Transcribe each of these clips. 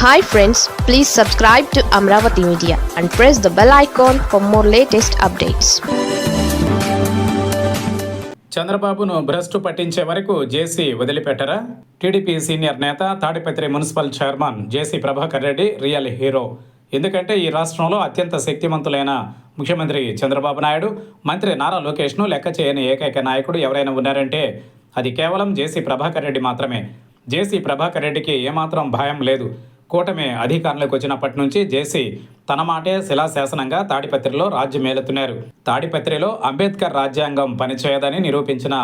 Hi friends please subscribe to Amaravati media and press the bell icon for more latest updates చంద్రబాబును భ్రష్టు పట్టించే వరకు JC వదిలిపెట్టరా? TDP senior నేత Tadipatri municipal chairman JC Prabhakar Reddy real hero. ఎందుకంటే ఈ రాష్ట్రంలో అత్యంత శక్తివంతులైన ముఖ్యమంత్రి చంద్రబాబు నాయుడు మంత్రి నారా లోకేష్ను లెక్క చేయని ఏకైక నాయకుడు ఎవరైనా ఉన్నారంటే అది కేవలం జేసీ ప్రభాకర్ రెడ్డి మాత్రమే. జేసీ ప్రభాకర్ రెడ్డికి ఏమాత్రం భయం లేదు. కూటమి అధికారంలోకి వచ్చినప్పటి నుంచి జేసీ తన మాటే శిలాశాసనంగా తాడిపత్రిలో రాజ్యమేలుతున్నారు తాడిపత్రిలో అంబేద్కర్ రాజ్యాంగం పనిచేయదని నిరూపించిన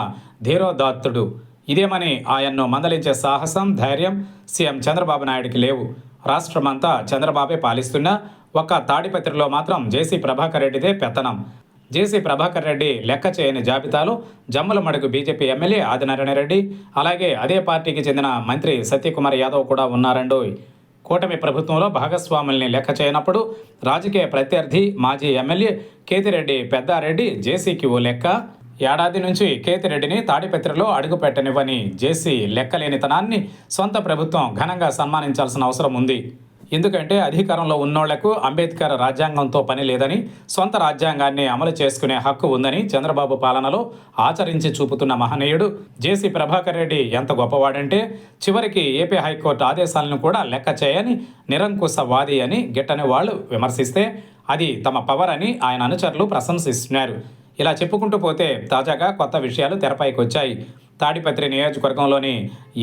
ధీరోదాత్తుడు. ఇదేమని ఆయన్ను మందలించే సాహసం ధైర్యం సీఎం చంద్రబాబు నాయుడికి లేవు. రాష్ట్రమంతా చంద్రబాబే పాలిస్తున్నా ఒక్క తాడిపత్రిలో మాత్రం జేసీ ప్రభాకర్ రెడ్డిదే పెత్తనం. జేసీ ప్రభాకర్ రెడ్డి లెక్క చేయని జాబితాలో జమ్మల మడుగు బీజేపీ ఎమ్మెల్యే ఆదినారాయణ రెడ్డి అలాగే అదే పార్టీకి చెందిన మంత్రి సత్యకుమార్ యాదవ్ కూడా ఉన్నారండోయ్. కూటమి ప్రభుత్వంలో భాగస్వాముల్ని లెక్క చేయనప్పుడు రాజకీయ ప్రత్యర్థి మాజీ ఎమ్మెల్యే కేతిరెడ్డి పెద్దారెడ్డి జేసీకి ఓ లెక్క. ఏడాది నుంచి కేతిరెడ్డిని తాడిపత్రిలో అడుగుపెట్టనివ్వని జేసీ లెక్కలేనితనాన్ని సొంత ప్రభుత్వం ఘనంగా సన్మానించాల్సిన అవసరం ఉంది. ఎందుకంటే అధికారంలో ఉన్నోళ్ళకు అంబేద్కర్ రాజ్యాంగంతో పని లేదని సొంత రాజ్యాంగాన్ని అమలు చేసుకునే హక్కు ఉందని చంద్రబాబు పాలనలో ఆచరించి చూపుతున్న మహనీయుడు. జేసీ ప్రభాకర్ రెడ్డి ఎంత గొప్పవాడంటే చివరికి ఏపీ హైకోర్టు ఆదేశాలను కూడా లెక్క చేయని నిరంకుశవాది అని గిట్టని వాళ్ళు విమర్శిస్తే అది తమ పవర్ అని ఆయన అనుచరులు ప్రశంసిస్తున్నారు. ఇలా చెప్పుకుంటూ పోతే తాజాగా కొత్త విషయాలు తెరపైకి వచ్చాయి తాడిపత్రి నియోజకవర్గంలోని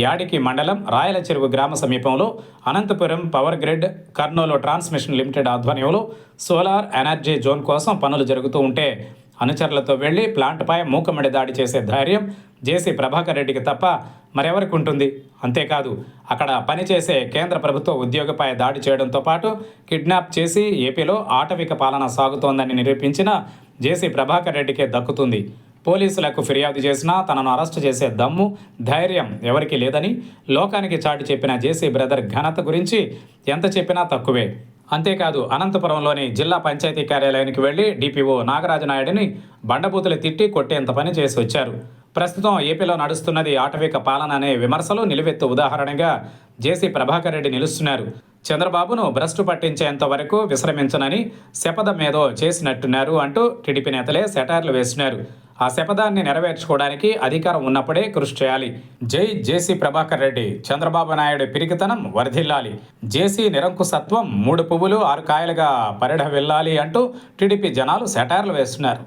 యాడికి మండలం రాయల చెరువు గ్రామ సమీపంలో Anantapuram power grid Kurnool transmission limited ఆధ్వర్యంలో సోలార్ ఎనర్జీ జోన్ కోసం పనులు జరుగుతూ ఉంటే అనుచరులతో వెళ్ళి ప్లాంట్పై మూకమిడి దాడి చేసే ధైర్యం జేసీ ప్రభాకర్ రెడ్డికి తప్ప మరెవరికి ఉంటుంది? అంతేకాదు అక్కడ పనిచేసే కేంద్ర ప్రభుత్వ ఉద్యోగిపై దాడి చేయడంతో పాటు కిడ్నాప్ చేసి ఏపీలో ఆటవిక పాలన సాగుతోందని నిరూపించిన జేసీ ప్రభాకర్ రెడ్డికే దక్కుతుంది. పోలీసులకు ఫిర్యాదు చేసినా తనను అరెస్టు చేసే దమ్ము ధైర్యం ఎవరికీ లేదని లోకానికి చాటి చెప్పిన జేసీ బ్రదర్ ఘనత గురించి ఎంత చెప్పినా తక్కువే. అంతేకాదు అనంతపురంలోని జిల్లా పంచాయతీ కార్యాలయానికి వెళ్ళి డిపిఓ నాగరాజు నాయుడిని బండబూతులు తిట్టి కొట్టేంత పని చేసి వచ్చారు. ప్రస్తుతం ఏపీలో నడుస్తున్నది ఆటవిక పాలన అనే విమర్శలు నిలువెత్తు ఉదాహరణగా జేసీ ప్రభాకర్ రెడ్డి నిలుస్తున్నారు. చంద్రబాబును భ్రష్టు పట్టించేంత వరకు విశ్రమించనని శపథమేదో చేసినట్టున్నారు అంటూ టీడీపీ నేతలే సెటార్లు వేస్తున్నారు. ఆ శపథాన్ని నెరవేర్చుకోవడానికి అధికారం ఉన్నప్పుడే కృషి చేయాలి. జై జేసీ ప్రభాకర్ రెడ్డి. చంద్రబాబు నాయుడు పిరికితనం వర్ధిల్లాలి. జేసీ నిరంకుశత్వం మూడు పువ్వులు ఆరు కాయలుగా పరిడ వెళ్ళాలి అంటూ టీడీపీ జనాలు సెటార్లు వేస్తున్నారు.